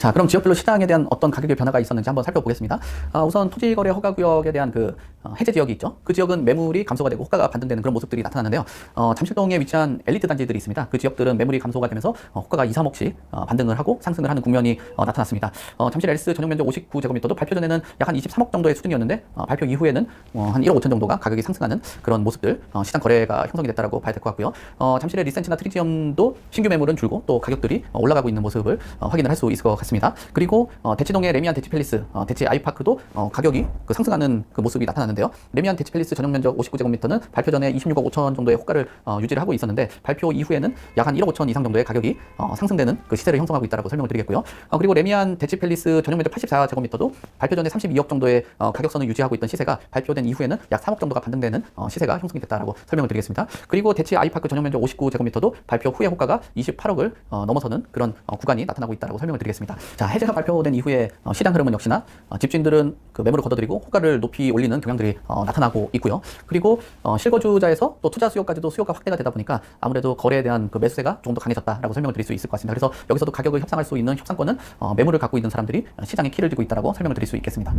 자, 그럼 지역별로 시장에 대한 어떤 가격의 변화가 있었는지 한번 살펴보겠습니다. 아, 우선 토지 거래 허가 구역에 대한 그 어, 해제 지역이 있죠. 그 지역은 매물이 감소가 되고 호가가 반등되는 그런 모습들이 나타나는데요. 어, 잠실동에 위치한 엘리트 단지들이 있습니다. 그 지역들은 매물이 감소가 되면서 어, 호가가 2, 3억씩 어, 반등을 하고 상승을 하는 국면이 어, 나타났습니다. 어, 잠실 엘리스 전용 면적 59제곱미터도 발표 전에는 약 한 23억 정도의 수준이었는데 어, 발표 이후에는 어, 한 1억 5천 정도가 가격이 상승하는 그런 모습들 어, 시장 거래가 형성이 됐다라고 봐야 될 것 같고요. 어, 잠실의 리센치나 트리지엄도 신규 매물은 줄고 또 가격들이 어, 올라가고 있는 모습을 어, 확인을 할 수 있을 것 같습니다. 그리고 어, 대치동의 레미안 대치팰리스, 어, 대치 아이파크도 어, 가격이 그 상승하는 그 모습이 나타났는 데요. 레미안 대치팰리스 전용 면적 59제곱미터는 발표 전에 26억 5천 정도의 호가를 어, 유지를 하고 있었는데 발표 이후에는 약 한 1억 5천 이상 정도의 가격이 어, 상승되는 그 시세를 형성하고 있다라고 설명을 드리겠고요. 어, 그리고 레미안 대치팰리스 전용 면적 84제곱미터도 발표 전에 32억 정도의 어, 가격선을 유지하고 있던 시세가 발표된 이후에는 약 3억 정도가 반등되는 어, 시세가 형성이 됐다라고 설명을 드리겠습니다. 그리고 대치 아이파크 전용 면적 59제곱미터도 발표 후에 호가가 28억을 어, 넘어서는 그런 어, 구간이 나타나고 있다라고 설명을 드리겠습니다. 자, 해제가 발표된 이후에 어, 시장 흐름은 역시나 어, 집주인들은 그 매물을 걷어들이고 호가를 높이 올리는 경향 들이 어, 나타나고 있고요. 그리고 어, 실거주자에서 또 투자 수요까지도 수요가 확대가 되다 보니까 아무래도 거래에 대한 그 매수세가 조금 더 강해졌다라고 설명을 드릴 수 있을 것 같습니다. 그래서 여기서도 가격을 협상할 수 있는 협상권은 어, 매물을 갖고 있는 사람들이 시장의 키를 쥐고 있다라고 설명을 드릴 수 있겠습니다.